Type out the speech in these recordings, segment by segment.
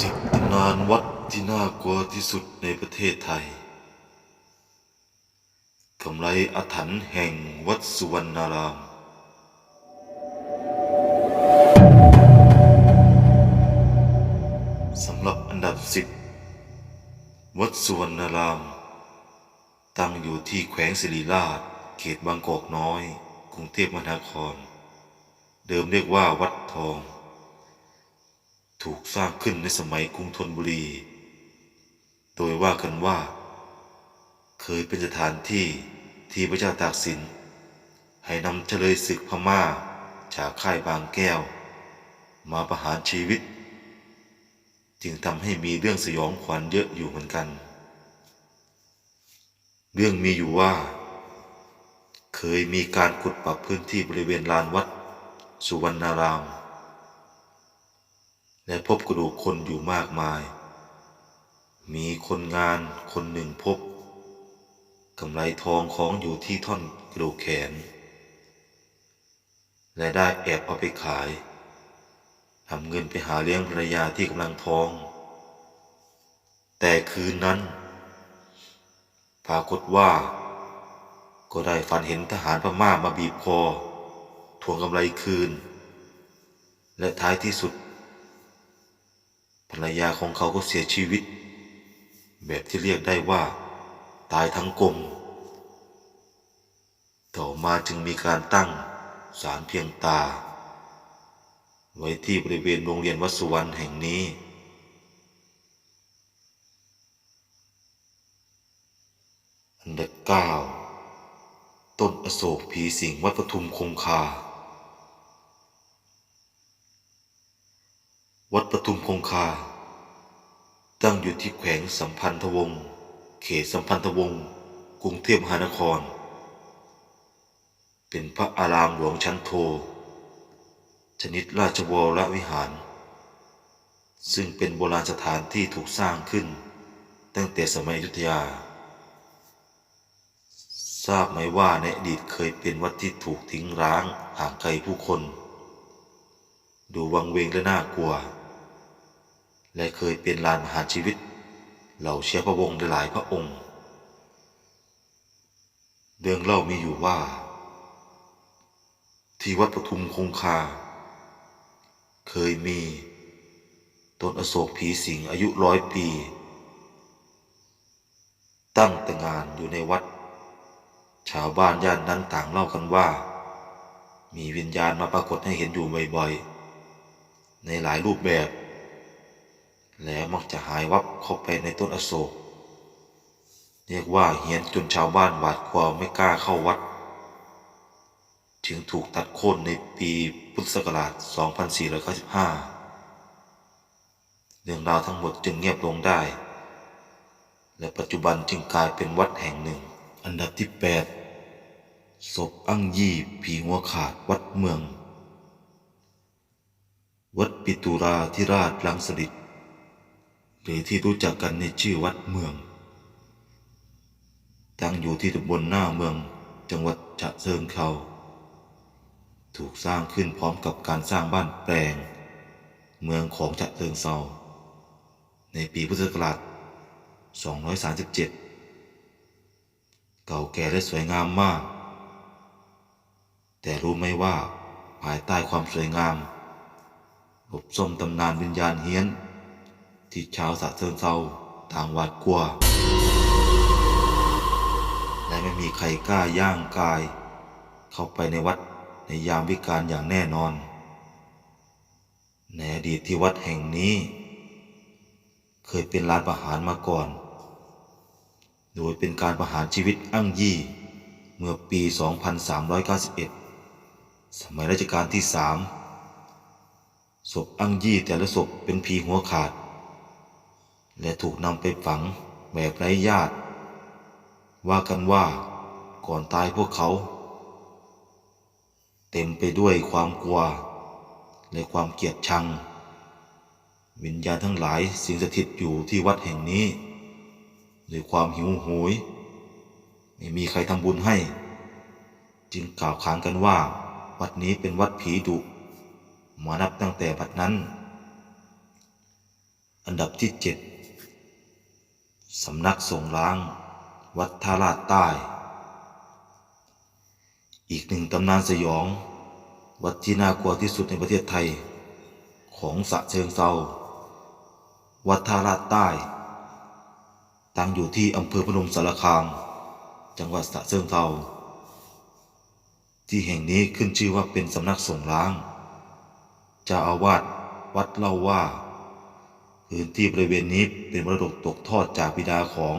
สิบตนานวัดที่น่ากลัวที่สุดในประเทศไทยกำไรอาถรรพ์แห่งวัดสุวรรณาราม สำหรับอันดับสิบวัดสุวรรณาราม ตั้งอยู่ที่แขวงสิริราช เขตบางกอกน้อย กรุงเทพมหานคร เดิมเรียกว่าวัดทอง ถูกสร้างขึ้นในสมัยกรุงธนบุรี โดยว่ากันว่า เคยเป็นสถานที่ที่พระเจ้าตากสิน ให้นำเฉลยศึกพม่าจากค่ายบางแก้ว มาประหารชีวิต จึงทำให้มีเรื่องสยองขวัญเยอะอยู่เหมือนกัน เรื่องมีอยู่ว่า เคยมีการขุดปรับพื้นที่บริเวณลานวัด สุวรรณาราม และพบกระดูกคนอยู่มากมาย มีคนงานคนหนึ่งพบกำไรทองของอยู่ที่ท่อนกระดูกแขน และได้แอบเอาไปขายทำเงินไปหาเลี้ยงภรรยาที่กำลังท้อง แต่คืนนั้น ปรากฏว่า ก็ได้ฝันเห็นทหารพม่ามาบีบคอทวงกำไรคืน และท้ายที่สุด ภรรยาของเขาก็เสียชีวิต แบบที่เรียกได้ว่า ตายทั้งกลม ต่อมาจึงมีการตั้งศาลเพียงตา ไว้ที่บริเวณโรงเรียนวัดสุวรรณแห่งนี้ อันดับเก้าต้นอโศกผีสิงวัดปทุมคงคา วัดปทุมคงคา ตั้งอยู่ที่แขวงสัมพันธวงศ์เขตสัมพันธวงศ์กรุงเทพมหานคร เป็นพระอารามหลวงชั้นโท ชนิดราชวรวิหาร ซึ่งเป็นโบราณสถานที่ถูกสร้างขึ้น ตั้งแต่สมัยยุทธยา ทราบไหมว่าในอดีตเคยเป็นวัดที่ถูกทิ้งร้างห่างไกลผู้คน ดูวังเวงและน่ากลัว และเคยเป็นลานมหาชีวิต เหล่าเชื้อพระวงศ์หลายพระองค์ เรื่องเล่ามีอยู่ว่า ที่วัดปทุมคงคา เคยมีต้นอโศกผีสิงอายุร้อยปี ตั้งแต่งานอยู่ในวัด ชาวบ้านย่านนั้นต่างเล่ากันว่า มีวิญญาณมาปรากฏให้เห็นอยู่บ่อยๆ ในหลายรูปแบบ และมักจะหายวับเข้าไปในต้นอโศก เรียกว่าเหียนจนชาวบ้านหวาดกลัวไม่กล้าเข้าวัด จึงถูกตัดโค่นในปีพุทธศักราช 2495 เรื่องราวทั้งหมดจึงเงียบลงได้ และปัจจุบันจึงกลายเป็นวัดแห่งหนึ่ง อันดับที่ 8 ศพอั้งยี่ผีหัวขาดวัดเมือง วัดปิตุราธิราชลังสลิด หรือที่รู้จักกันในชื่อวัดเมือง ตั้งอยู่ที่ตำบลหน้าเมือง จังหวัดฉะเชิงเทราถูกสร้างขึ้นพร้อมกับการสร้างบ้านแปลง เมืองของฉะเชิงเทราในปีพุทธศักราช 237 เก่าแก่และสวยงามมาก แต่รู้ไหมว่าภายใต้ความสวยงามอบส้มตำนานวิญญาณเฮี้ยน ที่ชาวสะเทิงเซาต่างหวาดกลัว และไม่มีใครกล้าย่างกาย เข้าไปในวัดในยามวิกาลอย่างแน่นอน ในอดีตที่วัดแห่งนี้ เคยเป็นร้านประหารมาก่อน โดยเป็นการประหารชีวิตอั้งยี่ เมื่อปี 2391 สมัยรัชกาลที่สามศพอั้งยี่แต่ละศพเป็นผีหัวขาด และถูกนำไปฝังแบบไร้ญาติ ว่ากันว่าก่อนตายพวกเขา เต็มไปด้วยความกลัว และความเกลียดชัง วิญญาณทั้งหลายสิงสถิตอยู่ที่วัดแห่งนี้ด้วยความหิวโหย ไม่มีใครทำบุญให้ จึงกล่าวขานกันว่า วัดนี้เป็นวัดผีดุมานับตั้งแต่บัดนั้น อันดับที่เจ็ด สำนักส่งล้าง วัดท่าลาดใต้ อีกหนึ่งตำนานสยอง วัดที่น่ากลัวที่สุดในประเทศไทย ของสะเชิงเซาวัดท่าลาดใต้ ตั้งอยู่ที่อำเภอพนมสารคาม จังหวัดสะเชิงเซาที่แห่งนี้ขึ้นชื่อว่าเป็นสำนักส่งล้าง เจ้าอาวาสวัดเล่าว่า พื้นที่บริเวณนี้เป็นมรดกตกทอดจากบิดาของ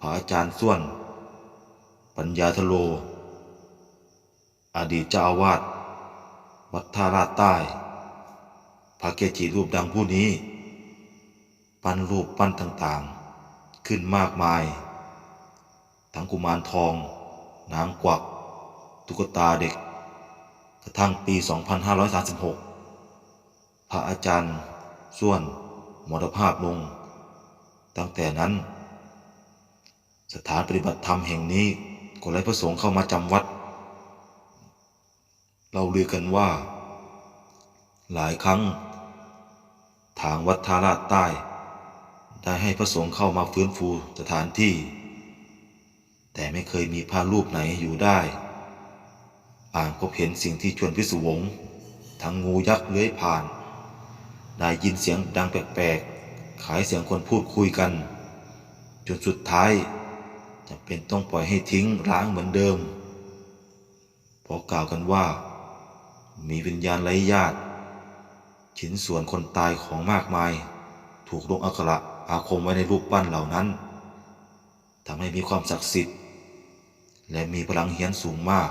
พระอาจารย์ส้วน ปัญญาทโล อดีตเจ้าอาวาสวัดท่าราชใต้ พระเกจิรูปดังผู้นี้ ปั้นรูปปั้นต่างๆ ขึ้นมากมาย ทั้งกุมารทอง นางกวัก ตุ๊กตาเด็ก กระทั่งปี 2536 พระอาจารย์ส่วน มรภาพลง ตั้งแต่นั้น สถานปฏิบัติธรรมแห่งนี้ก็ไล่พระสงฆ์เข้ามาจำวัด เราเลือกันว่า หลายครั้ง ทางวัดทาราชใต้ ได้ให้พระสงฆ์เข้ามาฟื้นฟูสถานที่ แต่ไม่เคยมีพระรูปไหนอยู่ได้อ่างพบเห็นสิ่งที่ชวนพิศวงทั้งงูยักษ์เลื้อยผ่าน ได้ยินเสียงดังแปลกๆ ขายเสียงคนพูดคุยกัน จนสุดท้ายจะเป็นต้องปล่อยให้ทิ้งร้างเหมือนเดิมเพราะกล่าวกันว่า มีวิญญาณไร้ญาติ ชิ้นส่วนคนตายของมากมาย ถูกลงอักขระอาคมไว้ในรูปปั้นเหล่านั้นทำให้มีความศักดิ์สิทธิ์ และมีพลังเฮี้ยนสูงมาก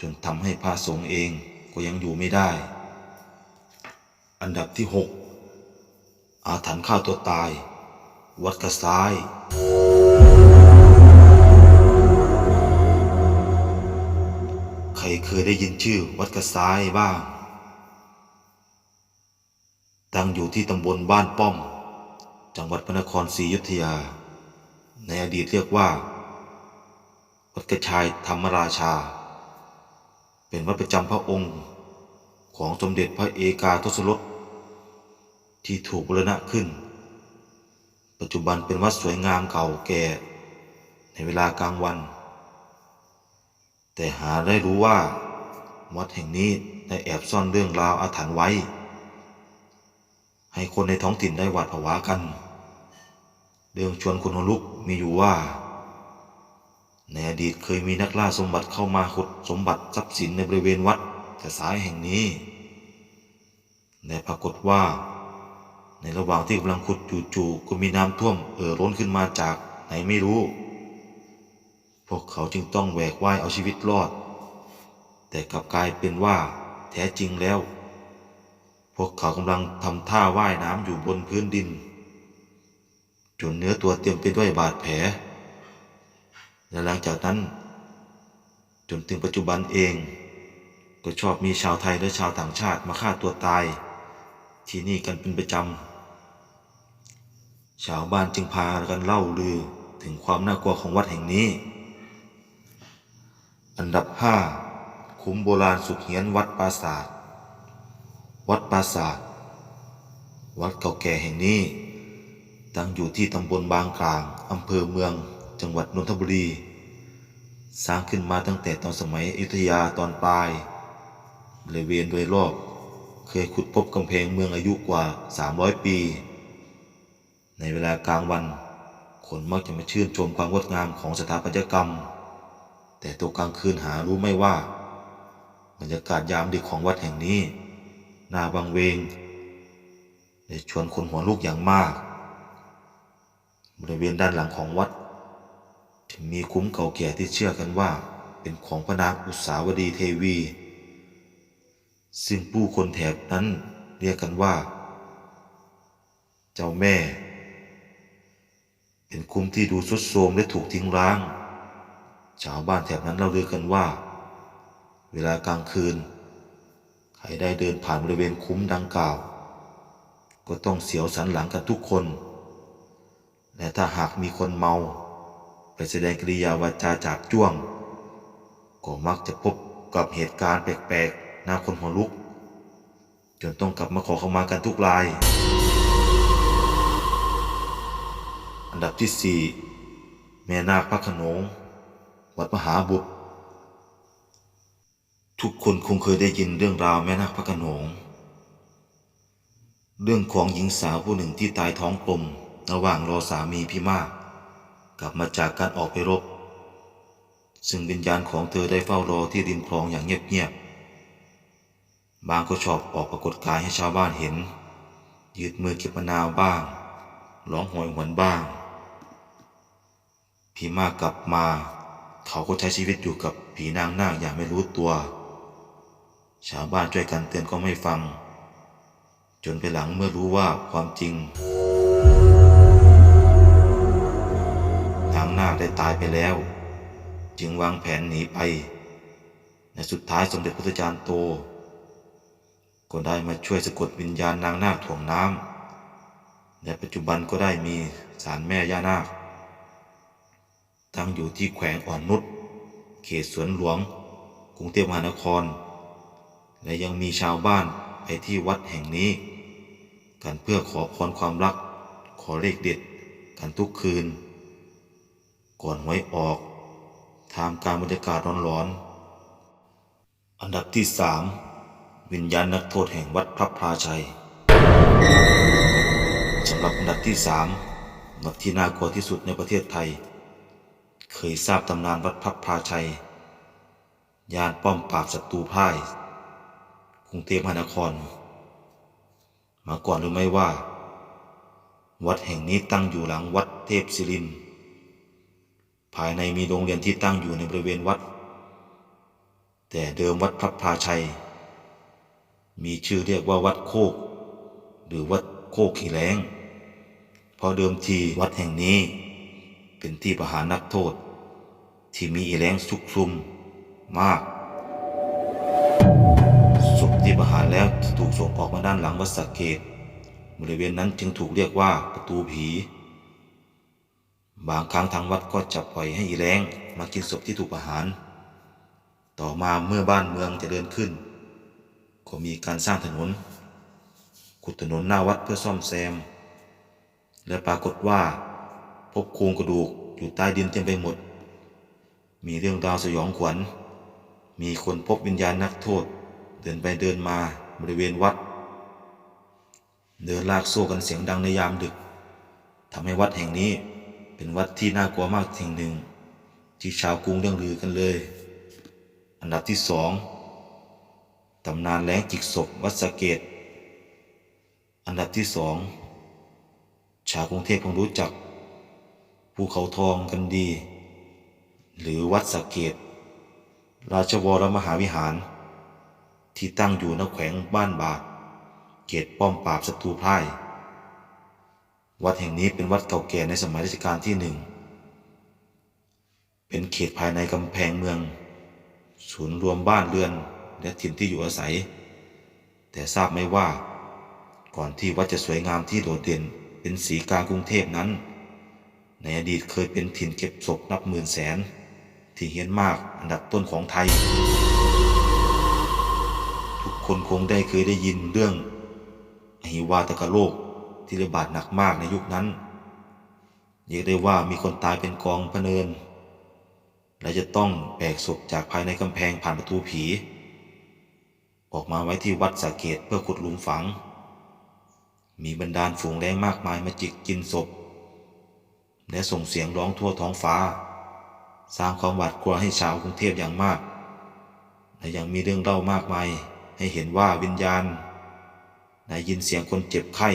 จนทำให้พระสงฆ์เองก็ยังอยู่ไม่ได้ อันดับที่ 6 อาถรรพ์ฆ่าตัวตาย วัดกระซ้าย ใครเคยได้ยินชื่อวัดกระซ้ายบ้าง ตั้งอยู่ที่ตำบลบ้านป้อม จังหวัดพระนครศรีอยุธยา ในอดีตเรียกว่า วัดกระชายธรรมราชา เป็นวัดประจำพระองค์ ของสมเด็จพระเอกาทศรสที่ถูกบูรณะขึ้น ปัจจุบันเป็นวัดสวยงามเก่าแก่ในเวลากลางวัน แต่หาได้รู้ว่า วัดแห่งนี้ได้แอบซ่อนเรื่องราวอาถรรพ์ไว้ ให้คนในท้องถิ่นได้หวาดผวากัน เรื่องชวนคนลุกมีอยู่ว่าในอดีตเคยมีนักล่าสมบัติเข้ามาขุดสมบัติทรัพย์สินในบริเวณวัด แต่สายแห่งนี้แต่ปรากฏว่า ในระหว่างที่กำลังขุดจู่ๆก็มีน้ำท่วมเอ่อล้นขึ้นมาจากไหนไม่รู้ พวกเขาจึงต้องแหวกว่ายเอาชีวิตรอด แต่กลับกลายเป็นว่า แท้จริงแล้ว พวกเขากำลังทำท่าว่ายน้ำอยู่บนพื้นดิน จนเนื้อตัวเต็มไปด้วยบาดแผล และหลังจากนั้นจนถึงปัจจุบันเอง ก็ชอบมีชาวไทยและชาวต่างชาติมาฆ่าตัวตาย ที่นี่กันเป็นประจำ ชาวบ้านจึงพากันเล่าลือถึงความน่ากลัวของวัดแห่งนี้ อันดับห้าคุ้มโบราณสุดเฮียนวัดปราสาทวัดปราสาทวัดเก่าแก่แห่งนี้ ตั้งอยู่ที่ตำบลบางกลางอำเภอเมือง จังหวัดนนทบุรี สร้างขึ้นมาตั้งแต่ตอนสมัยอยุธยาตอนปลาย บริเวณโดยรอบ เคยขุดพบกำแพงเมืองอายุกว่า 300 ปี ในเวลากลางวัน คนมักจะมาชื่นชมความงดงามของสถาปัตยกรรม แต่ตัวกลางคืนหารู้ไม่ว่า บรรยากาศยามดึกของวัดแห่งนี้น่าบังเวงและชวนคนหัวลุกอย่างมาก บริเวณด้านหลังของวัดจะมีคุ้มเก่าแก่ที่เชื่อกันว่า เป็นของพระนางอุตสาวดีเทวี ซึ่งผู้คนแถบนั้นเรียกกันว่า เจ้าแม่ เป็นคุ้มที่ดูทรุดโทรมและถูกทิ้งร้าง ชาวบ้านแถบนั้นเล่าเรื่องกันว่า เวลากลางคืน ใครได้เดินผ่านบริเวณคุ้มดังกล่าว ก็ต้องเสียวสันหลังกันทุกคน และถ้าหากมีคนเมา ไปแสดงกริยาวาจาจากจ้วง ก็มักจะพบกับเหตุการณ์แปลกๆ น่าคนหัวลุกจนต้องกลับมาขอเข้ามากันทุกรายนดับที่สี่แม่นาคพระขนง วัดมหาบุตร ทุกคนคงเคยได้ยินเรื่องราวแม่นาคพระขนง เรื่องของหญิงสาวผู้หนึ่งที่ตายท้องกลมระหว่างรอสามีพี่มาก กลับมาจากการออกไปรบ ซึ่งวิญญาณของเธอได้เฝ้ารอที่ริมคลองอย่างเงียบๆ บางก็ชอบออกปรากฏกายให้ชาวบ้านเห็น ยืดมือเก็บมะนาวบ้างร้องโหยหวนบ้างพี่มากกลับมา เขาก็ใช้ชีวิตอยู่กับผีนางนาคอย่างไม่รู้ตัว ชาวบ้านช่วยกันเตือนก็ไม่ฟัง จนไปหลังเมื่อรู้ว่าความจริงนางนาคได้ตายไปแล้ว จึงวางแผนหนีไป ในสุดท้ายสมเด็จพระจารย์โต ก็ได้มาช่วยสะกดวิญญาณนางนาคถ่วงน้ำในปัจจุบันก็ได้มีศาลแม่ย่านาค ตั้งอยู่ที่แขวงอ่อนนุชเขตสวนหลวง กรุงเทพมหานคร และยังมีชาวบ้านไปที่วัดแห่งนี้ กันเพื่อขอพรความรัก ขอเลขเด็ดกันทุกคืน ก่อนหวยออกท่ามกางบรรยากาศร้อนๆ อันดับที่สาม วิญญาณนักโทษแห่งวัดพระพลาชัยสำหรับอันดับที่สามวัดที่น่ากลัวที่สุดในประเทศไทย เคยทราบตำนานวัดพระพลาชัยยานป้อมปราบศัตรูพ่ายกรุงเทพมหานคร มาก่อนหรือไม่ว่า วัดแห่งนี้ตั้งอยู่หลังวัดเทพศิริน ภายในมีโรงเรียนที่ตั้งอยู่ในบริเวณวัด แต่เดิมวัดพระพลาชัย มีชื่อเรียกว่าวัดโคก หรือวัดโคกขีแรงเพราะเดิมทีวัดแห่งนี้ เป็นที่ประหารนักโทษ ที่มีอีแรงชุกชุมมากศพที่ประหารแล้วถูกส่งออกมาด้านหลังวัดสักเกต บริเวณนั้นจึงถูกเรียกว่าประตูผี บางครั้งทางวัดก็จะปล่อยให้อีแรงมากินศพที่ถูกประหาร ต่อมาเมื่อบ้านเมืองเจะเดินขึ้น ก็มีการสร้างถนน ขุดถนนหน้าวัดเพื่อซ่อมแซม และปรากฏว่า พบโครงกระดูกอยู่ใต้ดินเต็มไปหมด มีเรื่องราวสยองขวัญ มีคนพบวิญญาณนักโทษ เดินไปเดินมาบริเวณวัด เดินลากโซ่กันเสียงดังในยามดึกทำให้วัดแห่งนี้เป็นวัดที่น่ากลัวมากแห่งหนึ่ง ที่ชาวกรุงเรื่องลือกันเลย อันดับที่สอง ตำนานแรงจิกศพวัดสะเกตอันดับที่สองชาวกรุงเทพคงรู้จัก ภูเขาทองกันดี หรือวัดสะเกตราชวรมหาวิหาร ที่ตั้งอยู่ณแขวงบ้านบาทเขตป้อมปราบศัตรูพ่าย วัดแห่งนี้เป็นวัดเก่าแก่ในสมัยรัชกาลที่หนึ่ง เป็นเขตภายในกำแพงเมือง ศูนย์รวมบ้านเรือน และถิ่นที่อยู่อาศัย แต่ทราบไหมว่า ก่อนที่วัดจะสวยงามที่โดดเด่นเป็นสีกากรุงเทพนั้น ในอดีตเคยเป็นถิ่นเก็บศพนับหมื่นแสน ที่เฮี้ยนมากอันดับต้นของไทย ทุกคนคงได้เคยได้ยินเรื่องอหิวาตกโรคที่ระบาดหนักมากในยุคนั้นเรียกได้ว่ามีคนตายเป็นกองพเนิน และจะต้องแบกศพจากภายในกำแพงผ่านประตูผี ออกมาไว้ที่วัดสาเกตเพื่อขุดหลุมฝัง มีบรรดาลฝูงแรงมากมายมาจิกกินศพ และส่งเสียงร้องทั่วท้องฟ้า สร้างความหวาดกลัวให้ชาวกรุงเทพอย่างมาก และยังมีเรื่องเล่ามากมายให้เห็นว่าวิญญาณได้ยินเสียงคนเจ็บไข้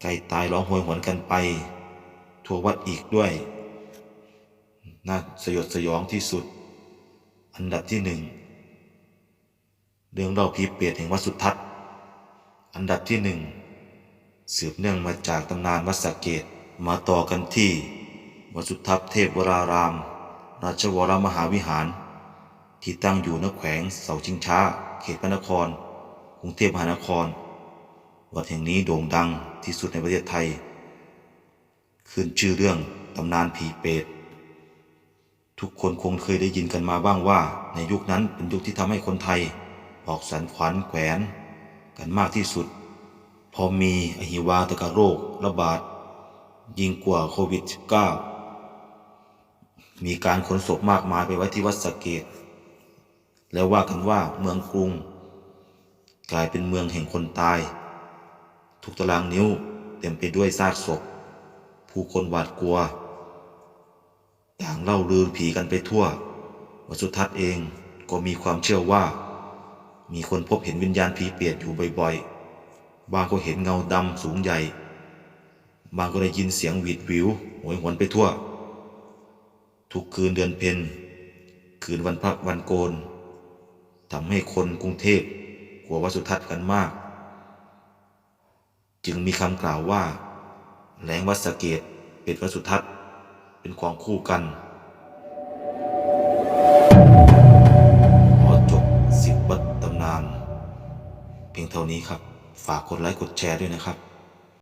ใกล้ตายร้องโหยหวนกันไปทั่ววัดอีกด้วย น่าสยดสยองที่สุด อันดับที่หนึ่ง เรื่องเล่าผีเปรตแห่งวัดสุทัศน์ อันดับที่หนึ่งสืบเนื่องมาจากตำนานวัดสะเกตมาต่อกันที่วัดสุทัศน์เทพวราราม ราชวรมหาวิหาร ที่ตั้งอยู่ณแขวงเสาชิงช้า เขตพระนคร กรุงเทพมหานคร วัดแห่งนี้โด่งดังที่สุดในประเทศไทย ขึ้นชื่อเรื่องตำนานผีเปรตทุกคนคงเคยได้ยินกันมาบ้างว่าในยุคนั้นเป็นยุคที่ทำให้คนไทย ออกสันขวัญแขวนกันมากที่สุด พอมีอหิวาตกโรคระบาด ยิ่งกว่าโควิด -19 มีการขนศพมากมายไปไว้ที่วัดสเกต แล้วว่ากันว่าเมืองกรุง กลายเป็นเมืองแห่งคนตาย ทุกตารางนิ้วเต็มไปด้วยซากศพ ผู้คนหวาดกลัว ต่างเล่าลือผีกันไปทั่ววัสุทัศน์เองก็มีความเชื่อว่า มีคนพบเห็นวิญญาณผีเปรตอยู่บ่อยๆ บางก็เห็นเงาดำสูงใหญ่ บางก็ได้ยินเสียงหวีดหวิวโหยหวนไปทั่ว ทุกคืนเดือนเพ็ญคืนวันพระวันโกนทำให้คนกรุงเทพกลัววัสุทัศน์กันมาก จึงมีคำกล่าวว่าแหลงวัดสเกต เป็นวัสุทัศน์เป็นของคู่กัน เท่านี้ครับ ฝากกดไลค์กดแชร์ด้วยนะครับ